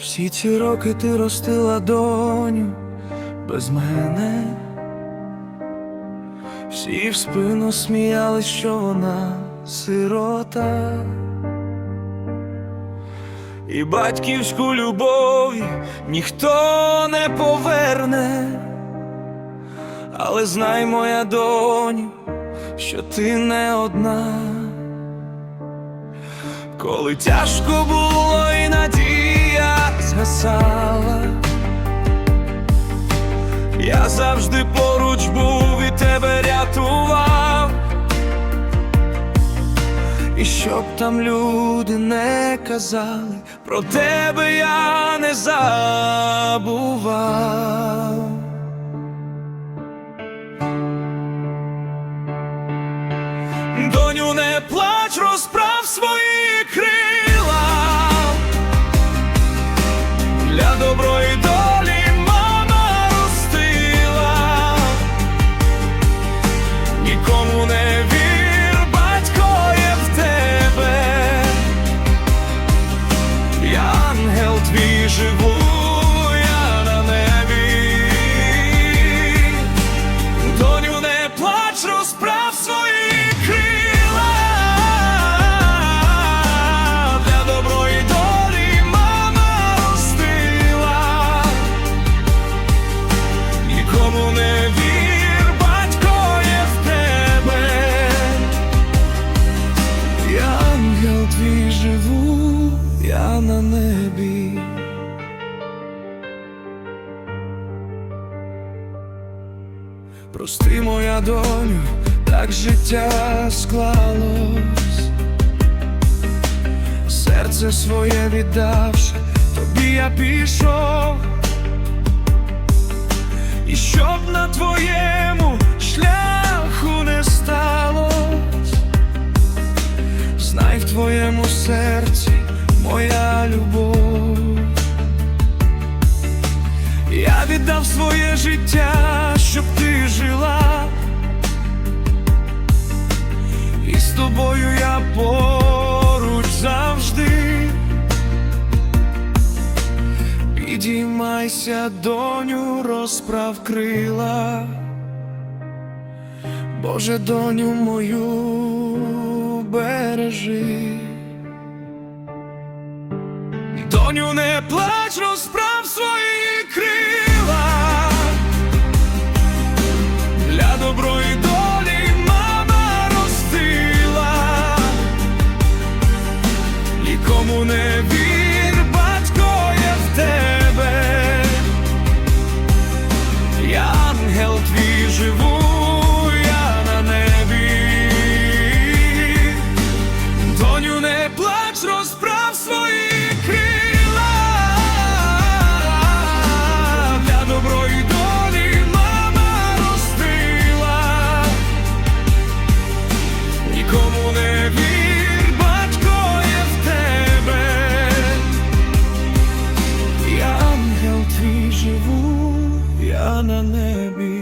Всі ці роки ти ростила доню без мене. Всі в спину сміялись, що вона сирота. І батьківську любов ніхто не поверне, але знай, моя доню, що ти не одна. Коли тяжко було і надія згасала, я завжди поруч був і тебе рятував. І щоб там люди не казали, про тебе я не забував. На небі. Прости, моя доню, так життя склалось, серце своє віддавши, тобі я пішов, і щоб на твоєму життя, щоб ти жила, і з тобою я поруч завжди. Підіймайся, доню, розправ крила, Боже, доню мою бережи. Доню, не плач, розправ свої крила твій живу, я на небі.